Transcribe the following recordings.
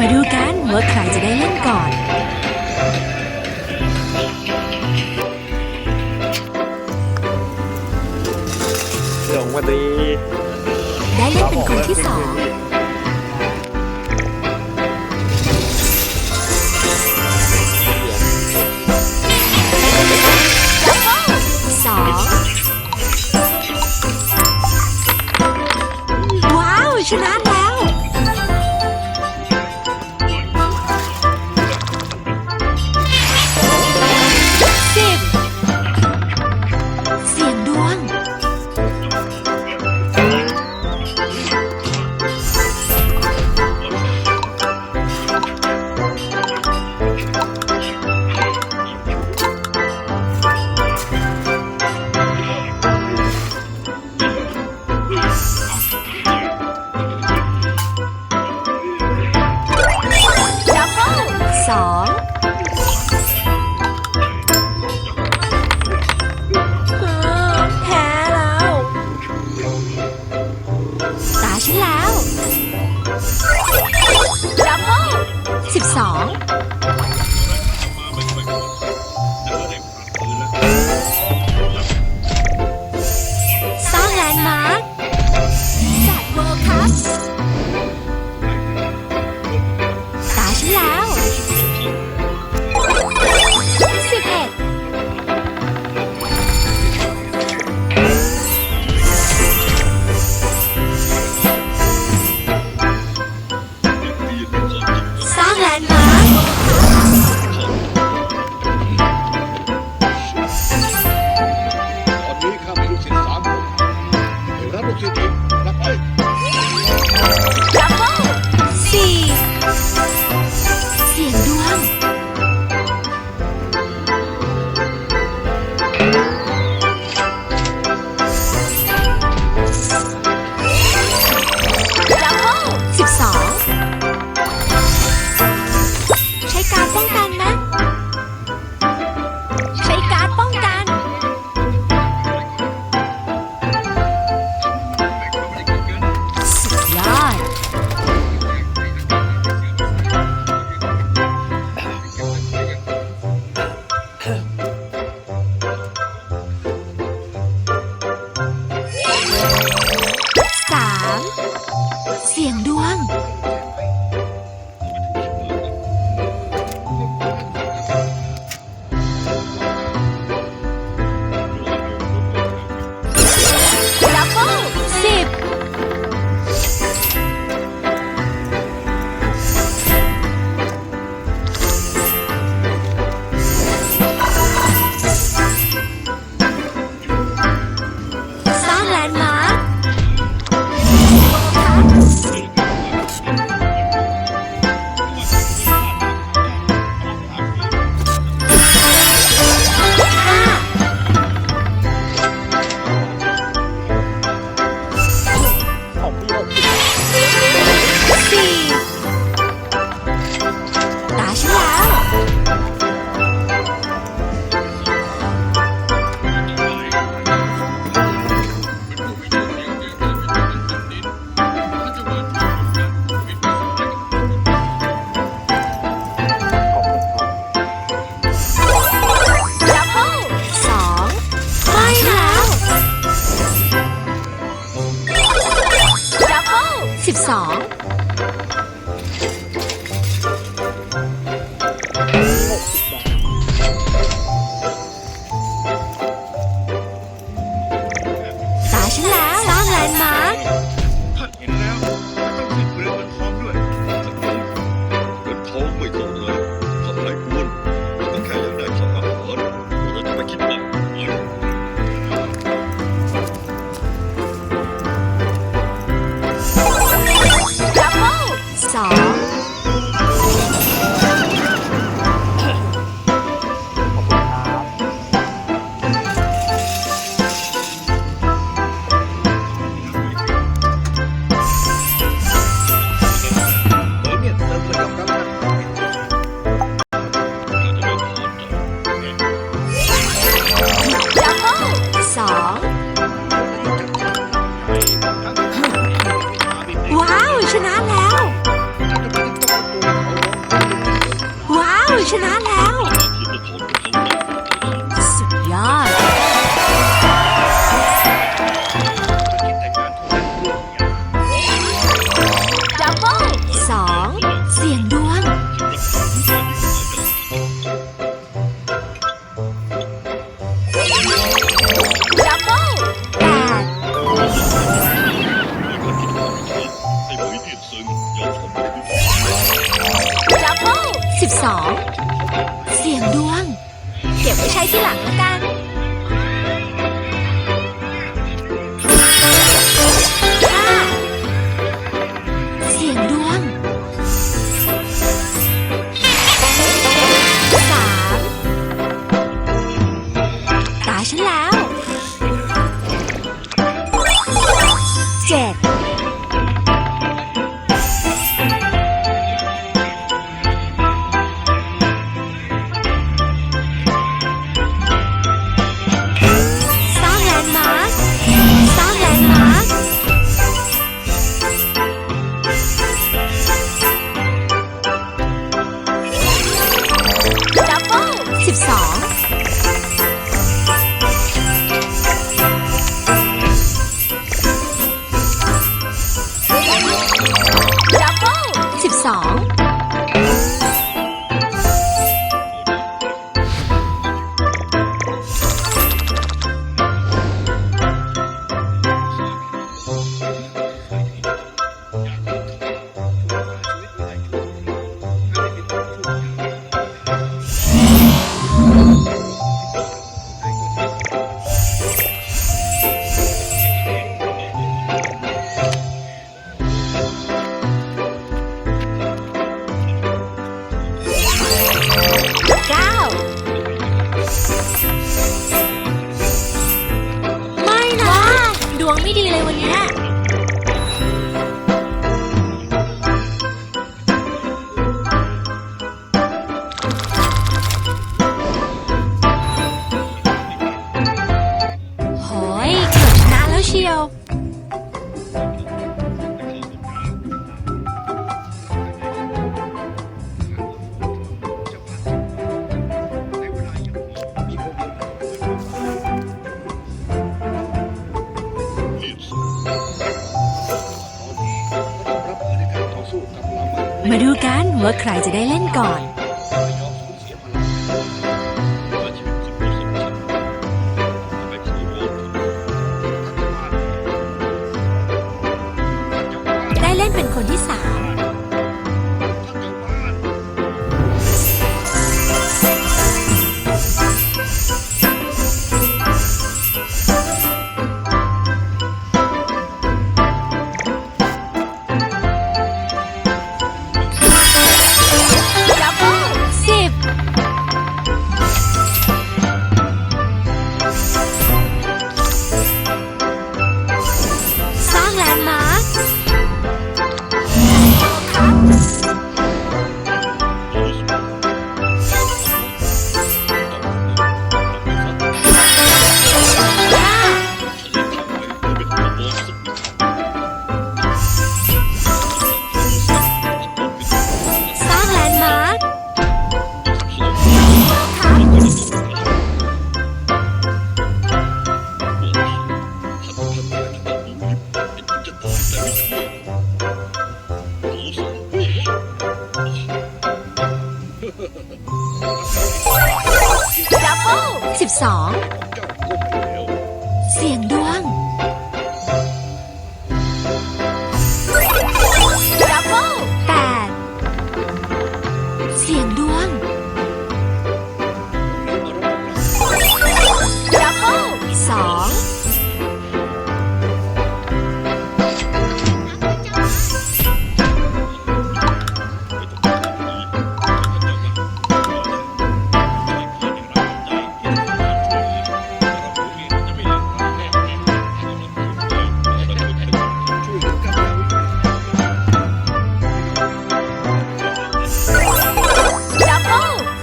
มาดูกันว่าใครจะได้เล่นก่อน สวัสดีได้เล่นเป็นคนที่สอง สอง ว้าว ชนะแล้ว อเสี่ยงดวง เก็บไว้ใช้ที่หลังนะ 二。 วงไม่ดีเลยวันนี้ มาดูกันว่าใครจะได้เล่นก่อน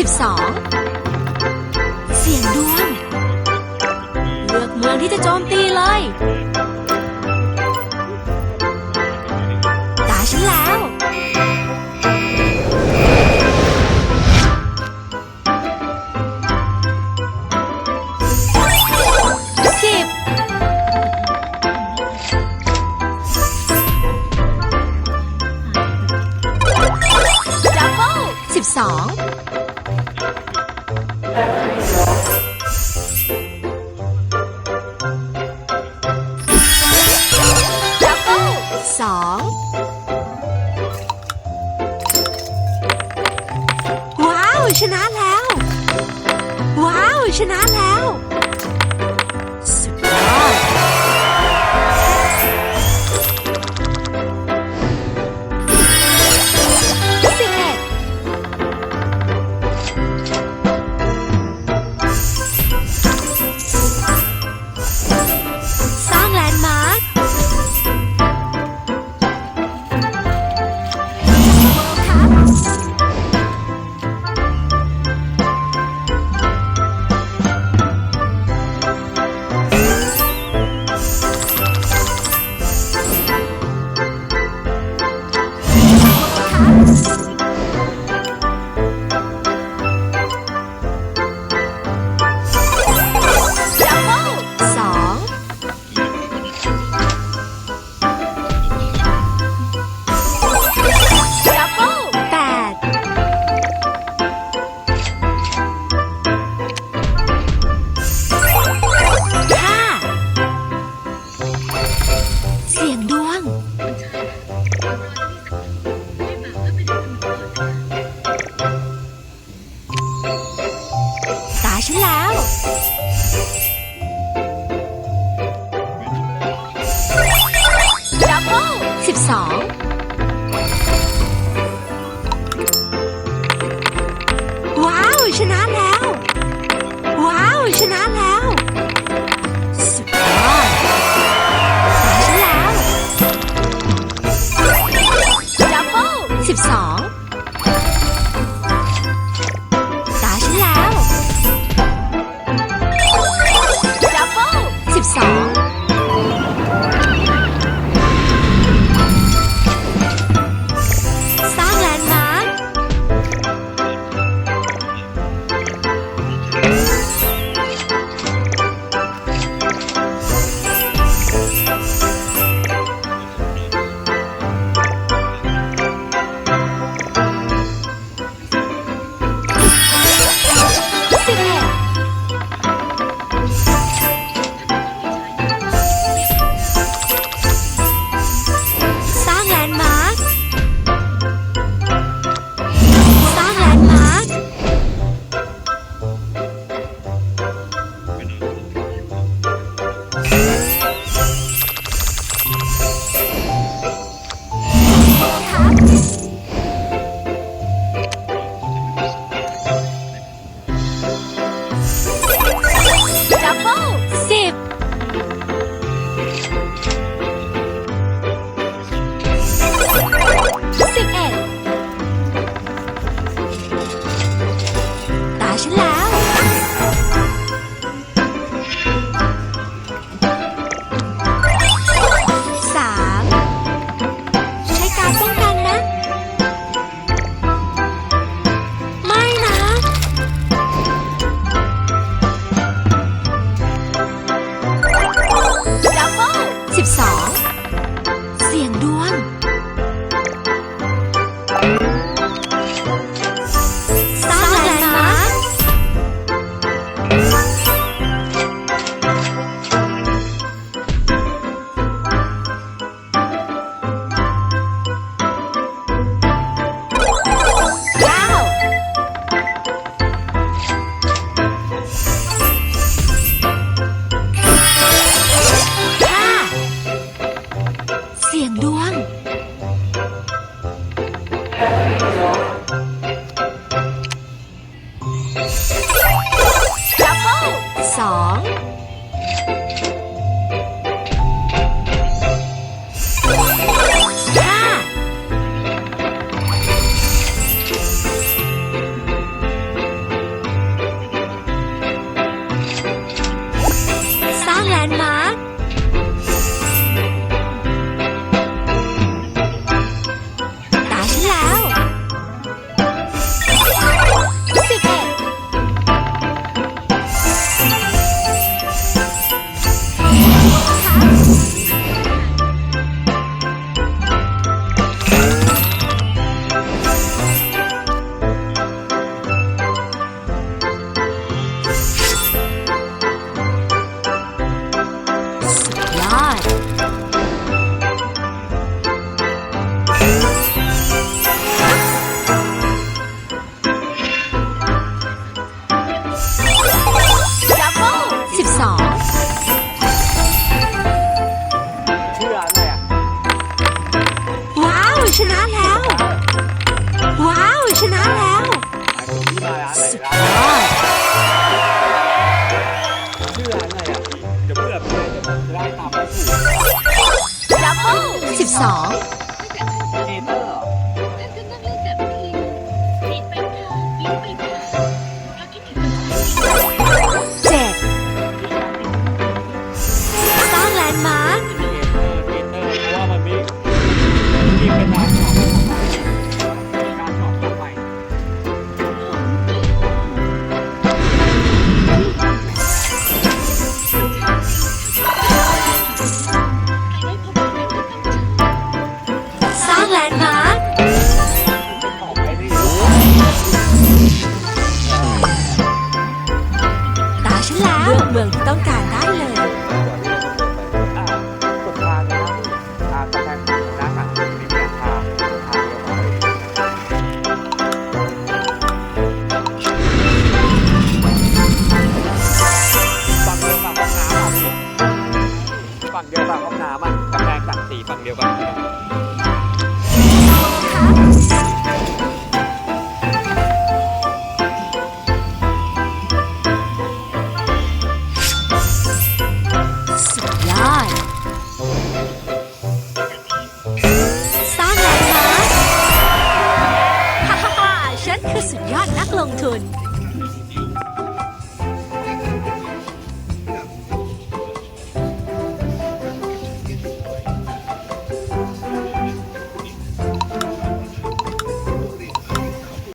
12 เสียงดวง เลือกเมืองที่จะโจมตีเลย ชนะแล้ว ว้าว ชนะแล้ว จะผมจะได้ตามไม่ถูกดับเบิ้ล12